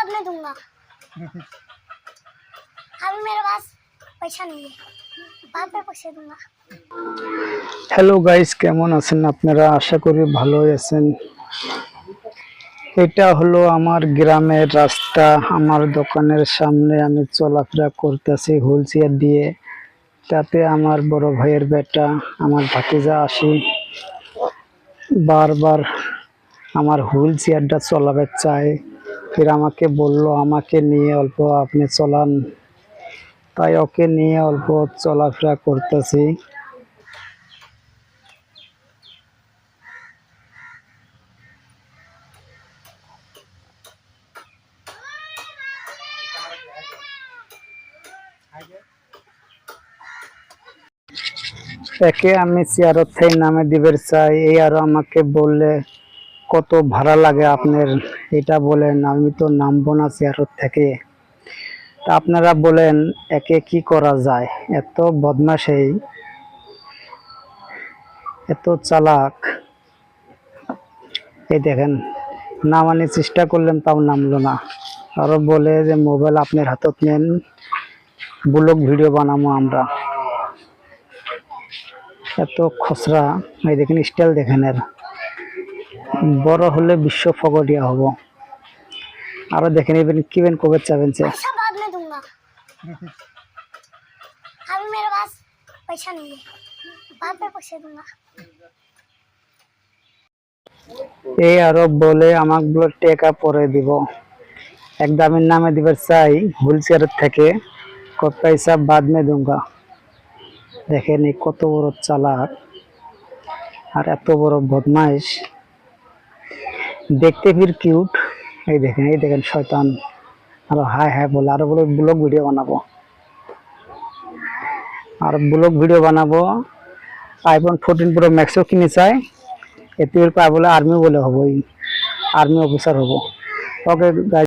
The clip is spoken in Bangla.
बाद में दूंगा अभी मेरे पास पैसा नहीं है बाद में पैसे दूंगा হ্যালো গাইস কেমন আছেন আপনারা আশা করি ভালোই আছেন এটা হলো আমার গ্রামের রাস্তা আমার দোকানের সামনে আমি চলাফেরা করতেছি হুইল চেয়ার দিয়ে তাতে আমার বড় ভাইয়ের বেটা আমার ভাতিজা আসি বারবার আমার হুইল চেয়ারটা চলাবে চায় ফির আমাকে বলল, আমাকে নিয়ে অল্প আপনি চলান। তাই ওকে নিয়ে অল্প চলাফেরা করতেছি। একে আমি চেয়ারত নামে দিবের চাই। এই আরও আমাকে বললে কত ভাড়া লাগে আপনার? এটা বলেন, আমি তো নামবো না চেয়ারত থেকে। তা আপনারা বলেন, একে কি করা যায়? এত বদমাশই। এত চালাক। এই দেখেন, নামানোর চেষ্টা করলেন, তাও নামলো না। আরও বলে যে, মোবাইল আপনার হাতত নেন, ব্লগ ভিডিও বানাবো আমরা। এত খসড়া। এই দেখেন, স্টাইল দেখেন এর। বড় হলে বিশ্ব ফগটিয়া হব। আরও দেখে নেবেন কিবেন কবে চাবেন সে এই আরব বলে আমাক বলে টেকা পরে দিব। এক দামের নামে দিবার চাই হুইলচেয়ার থেকে। কত পয়সা বাদ মে দুঙ্গা দেখেন কত বড় চালাক। আর এত বড় বদমাইশ। দেখতে ফির কিউট এই দেখেন এই দেখেন শয়তান। আরও হাই হাই বলে, আরও বলে ব্লগ ভিডিও বানাবো। আর ব্লগ ভিডিও বানাবো। আইফোন ফোরটিন প্রো ম্যাক্সও কিনে চাই। এতে পায় বলে আর্মি বলে হব আর্মি অফিসার হব। ওকে